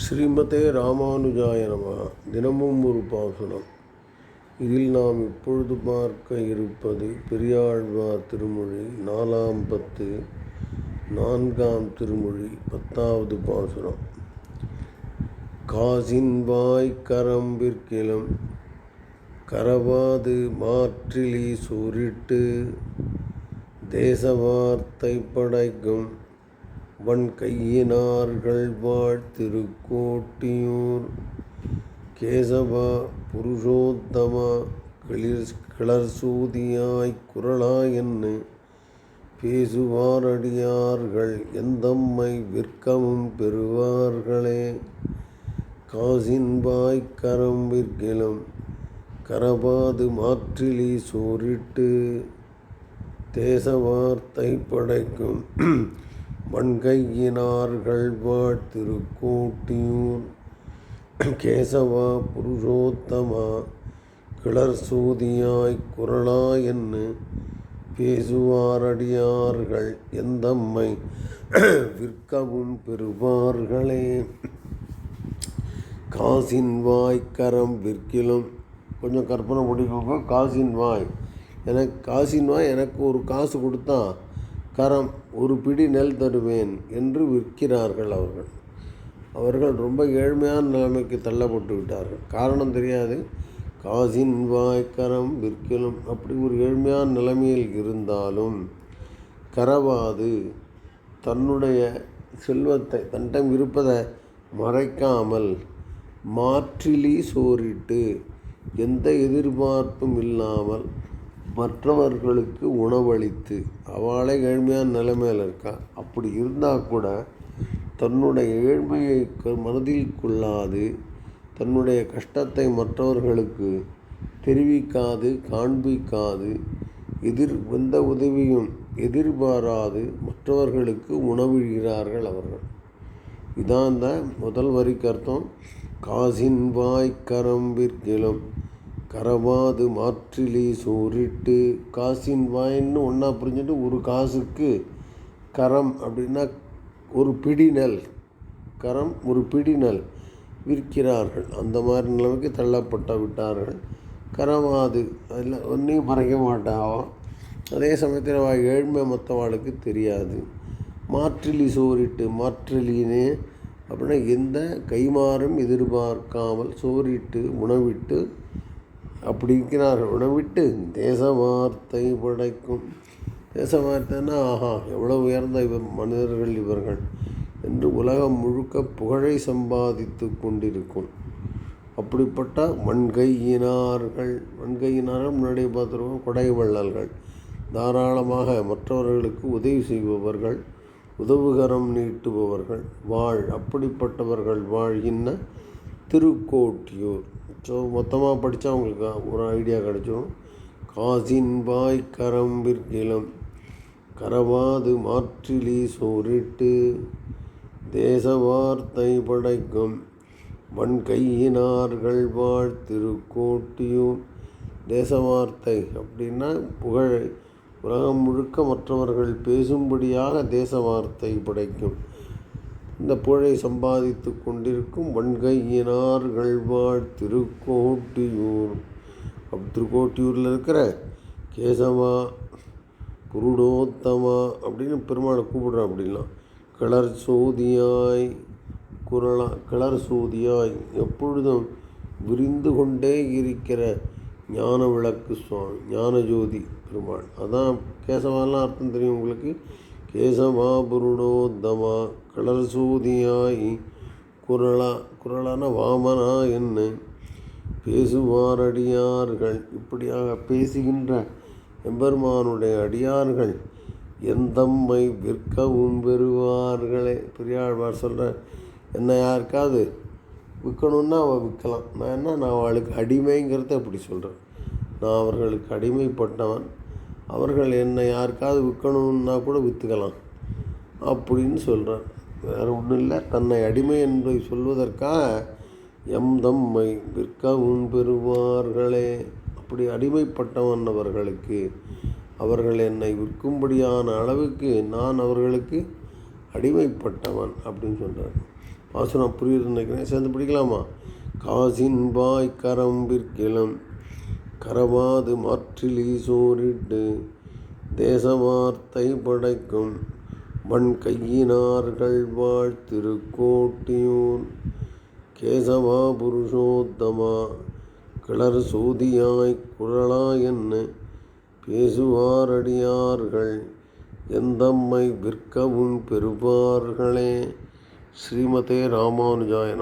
ஸ்ரீமதே ராமானுஜாய நம. தினமும் ஒரு பாசுரம். இதில் நாம் இப்பொழுது பார்க்க இருப்பது பெரியாழ்வார் திருமொழி நாலாம் பத்து நான்காம் திருமொழி பத்தாவது பாசுரம். காசின் வாய் கரம்பிற்கிலம் கரவாது மாற்றிலி சூரிட்டு தேச வார்த்தை படைக்கும் வன் கையினார்கள் வாழ்த்திருக்கோட்டியூர். கேசவா புருஷோத்தம கிளிர் கிளர்சூதியாய் என்ன பேசுவாரடியார்கள். எந்தம்மை விற்கவும் பெறுவார்களே? காசின் கரம் விற்கிலும் கரபாது மாற்றிலி சோரிட்டு தேச வார்த்தை படைக்கும் வன்கையினார்கள் வாழ்த்திருக்கோட்டியூர் கேசவா புருஷோத்தமா கிளர் சூதியாய் குரலா என்று பேசுவாரடியார்கள் எந்தம்மை விற்கவும் பெறுவார்களே. காசின் வாய் கரம் விற்கிலும். கொஞ்சம் கற்பனை பண்ணிக்கோங்க காசின் வாய். எனக்கு காசின் வாய் எனக்கு ஒரு காசு கொடுத்தா கரம் ஒரு பிடி நெல் தருவேன் என்று விற்கிறார்கள் அவர்கள். அவர்கள் ரொம்ப ஏழ்மையான நிலைமைக்கு தள்ளப்பட்டு விட்டார்கள். காரணம் தெரியாது. காசின் வாய்க்கரம் விற்கலும் அப்படி ஒரு ஏழ்மையான நிலைமையில் இருந்தாலும் கரவாது தன்னுடைய செல்வத்தை தன்னிடம் இருப்பதை மறைக்காமல் மாற்றிலி சோறிட்டு எந்த எதிர்பார்ப்பும் இல்லாமல் மற்றவர்களுக்கு உணவளித்து அவளே ஏழ்மையான நிலைமையில் இருக்கா? அப்படி இருந்தால் கூட தன்னுடைய ஏழ்மையை மனதில் கொள்ளாது தன்னுடைய கஷ்டத்தை மற்றவர்களுக்கு தெரிவிக்காது காண்பிக்காது எதிர் எந்த உதவியும் எதிர்பாராது மற்றவர்களுக்கு உணவிடுகிறார்கள் அவர்கள். இதான் தான் முதல் வரிக்கு அர்த்தம். காசின் வாய்க்கரம்பிற்கிலும் கரவாது மாற்றிலி சோறிட்டு காசின் வாயின்னு ஒன்றா புரிஞ்சுட்டு ஒரு காசுக்கு கரம் அப்படின்னா ஒரு பிடி நெல் கரம் ஒரு பிடி நெல் விற்கிறார்கள். அந்த மாதிரி நிலைமைக்கு தள்ளப்பட்ட விட்டார்கள். கரவாது அதில் ஒன்றையும் மறைக்க மாட்டாவோ? அதே சமயத்தில் அவள் ஏழ்மை மற்றவாளுக்கு தெரியாது. மாற்றிலி சோறிட்டு மாற்றிலினே அப்படின்னா எந்த கைமாறும் எதிர்பார்க்காமல் சோறிட்டு உணவிட்டு அப்படிங்கிறார்கள் உணவிட்டு தேச வார்த்தை படைக்கும். தேச வார்த்தைன்னா ஆஹா எவ்வளோ உயர்ந்த இவர் மனிதர்கள் இவர்கள் என்று உலகம் முழுக்க புகழை சம்பாதித்து கொண்டிருக்கும். அப்படிப்பட்ட வன்கையினார்கள் வன்கையினார்கள் முன்னாடி பார்த்துருக்கோம் கொடை வள்ளல்கள். தாராளமாக மற்றவர்களுக்கு உதவி செய்பவர்கள் உதவுகரம் நீட்டுபவர்கள் வாழ் அப்படிப்பட்டவர்கள் வாழ்கின்ற திருக்கோட்டியூர். ஸோ மொத்தமாக படித்தா உங்களுக்கு ஒரு ஐடியா கிடைச்சோம். காசின் வாய் கரம்பிற்கிலம் கரவாது மாற்றிலி சோரிட்டு தேச வார்த்தை படைக்கும். வன் கையினார்கள் வாழ் திருக்கோட்டியூர் தேச வார்த்தை அப்படின்னா புகழ். உலகம் முழுக்க மற்றவர்கள் பேசும்படியாக தேச வார்த்தை படைக்கும். இந்த புழை சம்பாதித்து கொண்டிருக்கும் வன்கையினார் கல்வாழ் திருக்கோட்டியூர். அப் திருக்கோட்டியூரில் இருக்கிற கேசவா குருடோத்தமா அப்படின்னு பெருமாளை கூப்பிடுறோம் அப்படின்லாம் கிளர் சோதியாய் குரலா கிளர் சோதியாய் எப்பொழுதும் விரிந்து கொண்டே இருக்கிற ஞான விளக்கு சுவாமி ஞான ஜோதி பெருமாள். அதான் கேசவாலாம் அர்த்தம் தெரியும் உங்களுக்கு. கேசவா புருடோத்தமா கிளர் சோதியாய் குரலா குரலான வாமனா என்ன? பேசுவார் அடியார்கள் இப்படியாக பேசுகின்ற எம்பெருமானுடைய அடியார்கள் எந்தம்மை விற்கவும் பெறுவார்களே. பெரியாழ்வார் சொல்கிற என்ன யாருக்காவது விற்கணுன்னா அவள் விற்கலாம். நான் என்ன நான் அவளுக்கு அடிமைங்கிறத அப்படி சொல்கிறேன் நான் அவர்களுக்கு அடிமைப்பட்டவன். அவர்கள் என்னை யாருக்காவது விற்கணுன்னா கூட விற்றுக்கலாம் அப்படின்னு சொல்கிறேன் வேறு ஒன்றும் இல்லை. தன்னை அடிமை என்பதை சொல்வதற்காக எம் தம்மை விற்கவும் பெறுவார்களே. அப்படி அடிமைப்பட்டவன் அவர்களுக்கு அவர்கள் என்னை விற்கும்படியான அளவுக்கு நான் அவர்களுக்கு அடிமைப்பட்டவன் அப்படின்னு சொல்கிறார் வாசனம் புரியுதுன்னு நினைக்கிறேன். சேர்ந்து பிடிக்கலாமா? காசின் பாய் கரம் விற்கிலம் கரவாது மாற்றிலி சோரிட்டு தேசவார்த்தை படைக்கும் வன் கையினார்கள் வாழ்த்திருக்கோட்டியூர் கேசவா புருஷோத்தமா கிளர் சூதியாய் குழலா என்ன பேசுவாரடியார்கள்? எந்தம்மை விற்கவும் பெறுவார்களே? ஸ்ரீமதே ராமானுஜாயன